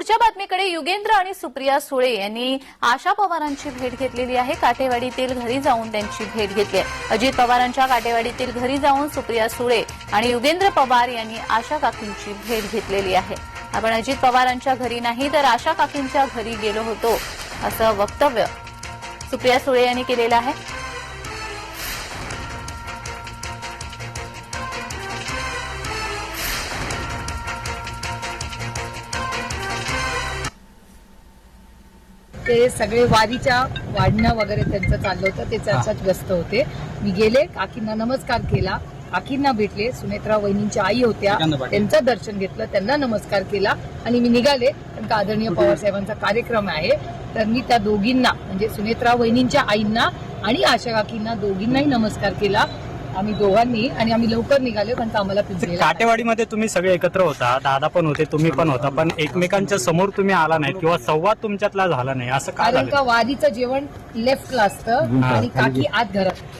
पुढच्या बातमीकडे युगेंद्र आणि सुप्रिया सुळे यांनी आशा पवारांची भेट घेतलेली आहे. काटेवाडीतील घरी जाऊन त्यांची भेट घेतली आहे. अजित पवारांच्या काटेवाडीतील घरी जाऊन सुप्रिया सुळे आणि युगेंद्र पवार यांनी आशा काकींची भेट घेतलेली आहे. आपण अजित पवारांच्या घरी नाही तर आशा काकींच्या घरी गेलो होतो असं वक्तव्य सुप्रिया सुळे यांनी केलेलं आहे. ते सगळे वारीच्या वाढणं वगैरे त्यांचं चाललं होतं ते त्याच्यात व्यस्त होते. मी गेले काकींना नमस्कार केला. काकींना भेटले सुनेत्रा वहिनींच्या आई होत्या त्यांचं दर्शन घेतलं त्यांना नमस्कार केला आणि मी निघाले. कारण का आदरणीय पवार साहेबांचा कार्यक्रम आहे. तर मी त्या दोघींना म्हणजे सुनेत्रा वहिनींच्या आईंना आणि आशा काकींना दोघींनाही नमस्कार केला. आम्ही दोघांनी आणि आम्ही लवकर निघालो कारण आम्हाला पिंजरेला काटेवाडीमध्ये तुम्ही सगळे एकत्र होता दादा पण होते तुम्ही पण होता पण एकमेकांच्या समोर तुम्ही आला नाही किंवा संवाद तुमच्यातला झाला नाही असं कारण का वारीचं जेवण लेफ्टला असतं आणि काकी आत घरात.